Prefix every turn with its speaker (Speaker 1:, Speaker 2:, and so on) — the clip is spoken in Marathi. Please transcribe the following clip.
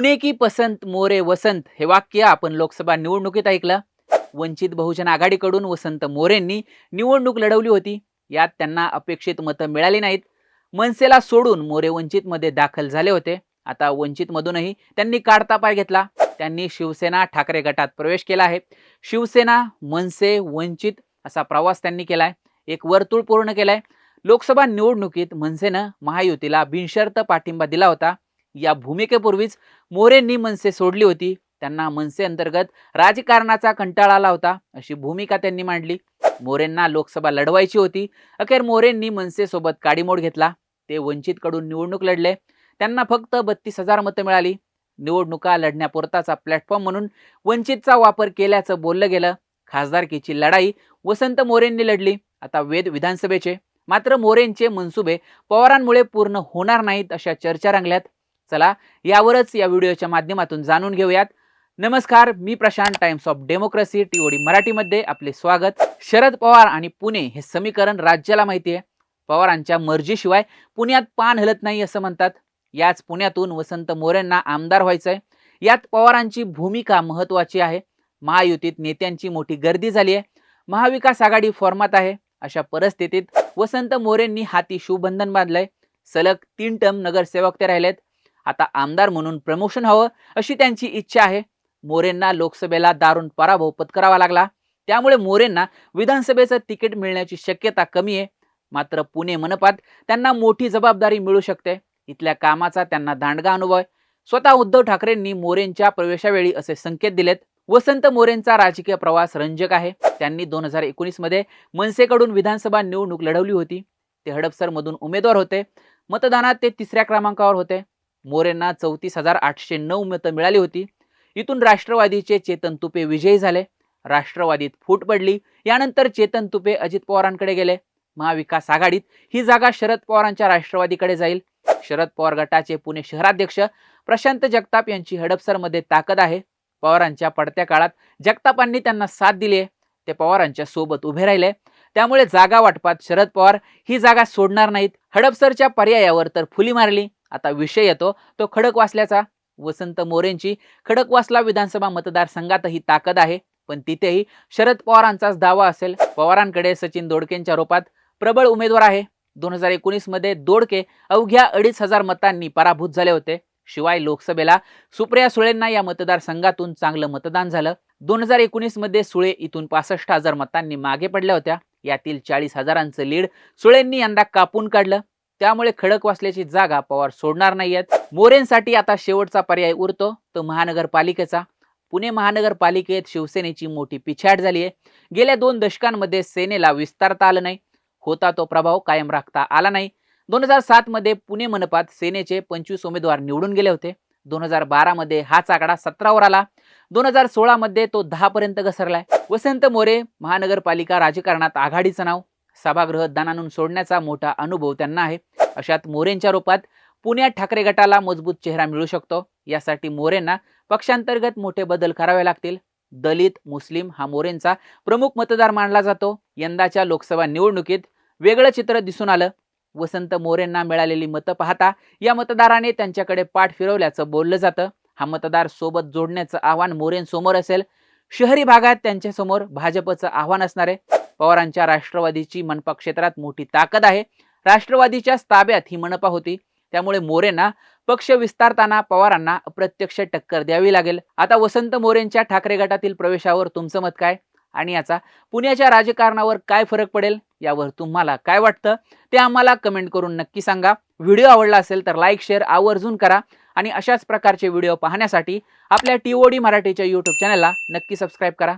Speaker 1: पुणे की पसंत मोरे वसंत हे वाक्य आपण लोकसभा निवडणुकीत ऐकलं. वंचित बहुजन आघाडीकडून वसंत मोरेंनी निवडणूक लढवली होती. यात त्यांना अपेक्षित मतं मिळाली नाहीत. मनसेला सोडून मोरे वंचितमध्ये दाखल झाले होते. आता वंचितमधूनही त्यांनी काढता पाय घेतला. त्यांनी शिवसेना ठाकरे गटात प्रवेश केला आहे. शिवसेना मनसे वंचित असा प्रवास त्यांनी केला आहे एक वर्तुळ पूर्ण केला आहे लोकसभा निवडणुकीत मनसेनं महायुतीला बिनशर्त पाठिंबा दिला होता. या भूमिकेपूर्वीच मोरेंनी मनसे सोडली होती. त्यांना मनसे अंतर्गत राजकारणाचा कंटाळा आला होता. अशी भूमिका त्यांनी मांडली. मोरेंना लोकसभा लढवायची होती. अखेर मोरेंनी मनसेसोबत काडीमोड घेतला. ते वंचितकडून निवडणूक लढले. त्यांना फक्त बत्तीस हजार मतं मिळाली. निवडणुका लढण्यापुरताचा प्लॅटफॉर्म म्हणून वंचितचा वापर केल्याचं बोललं गेलं. खासदारकीची लढाई वसंत मोरेंनी लढली. आता वेद विधानसभेचे. मात्र मोरेंचे मनसुबे पवारांमुळे पूर्ण होणार नाहीत अशा चर्चा रंगल्यात. चला यावरच या व्हिडिओच्या माध्यमातून जाणून घेऊयात. नमस्कार मी Prashant Times of Democracy TOD मराठीमध्ये आपले स्वागत. शरद पवार आणि पुणे हे समीकरण राज्याला माहिती आहे. पवारांच्या मर्जीशिवाय पुण्यात पान हलत नाही असं म्हणतात. याच पुण्यातून वसंत मोरेंना आमदार व्हायचंय. यात पवारांची भूमिका महत्वाची आहे. महायुतीत नेत्यांची मोठी गर्दी झाली आहे. महाविकास आघाडी फॉर्मात आहे. अशा परिस्थितीत वसंत मोरेंनी हाती शिवबंधन बांधलंय. सलग तीन टर्म नगरसेवक ते राहिलेत. आता आमदार म्हणून प्रमोशन हवं अशी त्यांची इच्छा आहे. मोरेंना लोकसभेला दारुण पराभव पत्करावा लागला. त्यामुळे मोरेंना विधानसभेचं तिकीट मिळण्याची शक्यता कमी आहे. मात्र पुणे मनपात त्यांना मोठी जबाबदारी मिळू शकते. इथल्या कामाचा त्यांना दांडगा अनुभव आहे. स्वतः उद्धव ठाकरेंनी मोरेंच्या प्रवेशावेळी असे संकेत दिलेत. वसंत मोरेंचा राजकीय प्रवास रंजक आहे. त्यांनी दोन हजार एकोणीसमध्ये मनसेकडून विधानसभा निवडणूक लढवली होती. ते हडपसरमधून उमेदवार होते. मतदानात ते तिसऱ्या क्रमांकावर होते. मोरेंना चौतीस हजार आठशे नऊ मतं मिळाली होती. इथून राष्ट्रवादीचे चेतन तुपे विजयी झाले. राष्ट्रवादीत फूट पडली. यानंतर चेतन तुपे अजित पवारांकडे गेले. महाविकास आघाडीत ही जागा शरद पवारांच्या राष्ट्रवादीकडे जाईल. शरद पवार गटाचे पुणे शहराध्यक्ष प्रशांत जगताप यांची हडपसरमध्ये ताकद आहे. पवारांच्या पडत्या काळात जगतापांनी त्यांना साथ दिली आहे. ते पवारांच्या सोबत उभे राहिले. त्यामुळे जागा वाटपात शरद पवार ही जागा सोडणार नाहीत. हडपसरच्या पर्यायावर तर फुली मारली. आता विषय येतो. तो खडकवासल्याचा वसंत मोरेंची. खडकवासला विधानसभा मतदारसंघातही ताकद आहे पण तिथेही शरद पवारांचाच दावा असेल. पवारांकडे सचिन दोडकेंच्या रूपात प्रबळ उमेदवार आहे. दोन हजार एकोणीसमध्ये दोडके अवघ्या अडीच हजार मतांनी पराभूत झाले होते. शिवाय लोकसभेला सुप्रिया सुळेंना या मतदारसंघातून चांगलं मतदान झालं. दोन हजार एकोणीसमध्ये सुळे इथून पासष्ट हजार मतांनी मागे पडल्या होत्या. यातील चाळीस हजारांचं लीड सुळेंनी यंदा कापून काढलं. त्यामुळे खडक वाचल्याची जागा पवार सोडणार नाही आहेत मोरेंसाठी आता शेवटचा पर्याय उरतो तो महानगरपालिकेचा. पुणे महानगरपालिकेत शिवसेनेची मोठी पिछाड झाली आहे गेल्या दोन दशकांमध्ये सेनेला विस्तारता आलं नाही. होता तो प्रभाव कायम राखता आला नाही. दोन हजार सातमध्ये पुणे मनपात सेनेचे पंचवीस उमेदवार निवडून गेले होते. दोन हजार बारामध्ये हाच आकडा सतरावर आला. दोन हजार सोळामध्ये तो दहापर्यंत घसरलाय. वसंत मोरे महानगरपालिका राजकारणात आघाडीचं नाव. सभागृह दानानून सोडण्याचा मोठा अनुभव त्यांना आहे. अशात मोरेंच्या रूपात पुण्यात ठाकरे गटाला मजबूत चेहरा मिळू शकतो. यासाठी मोरेंना पक्षांतर्गत मोठे बदल करावे लागतील. दलित मुस्लिम हा मोरेंचा प्रमुख मतदार मानला जातो. यंदाच्या लोकसभा निवडणुकीत वेगळं चित्र दिसून आलं. वसंत मोरेंना मिळालेली मतं पाहता या मतदाराने त्यांच्याकडे पाठ फिरवल्याचं बोललं जातं. हा मतदार सोबत जोडण्याचं आव्हान मोरेंसमोर असेल. शहरी भागात त्यांच्यासमोर भाजपचं आव्हान असणार आहे. पवारांच्या राष्ट्रवादीची मनपा क्षेत्रात मोठी ताकद आहे. राष्ट्रवादीच्या ताब्यात ही मनपा होती. त्यामुळे मोरेंना पक्ष विस्तारताना पवारांना अप्रत्यक्ष टक्कर द्यावी लागेल. आता वसंत मोरेंच्या ठाकरे गटातील प्रवेशावर तुमचं मत काय? आणि याचा पुण्याच्या राजकारणावर काय फरक पडेल? यावर तुम्हाला काय वाटतं? ते आम्हाला कमेंट करून नक्की सांगा. व्हिडिओ आवडला असेल तर लाईक शेअर आवर्जून करा. आणि अशाच प्रकारचे व्हिडिओ पाहण्यासाठी आपल्या टी ओ डी मराठीच्या यूट्यूब चॅनलला नक्की सबस्क्राईब करा.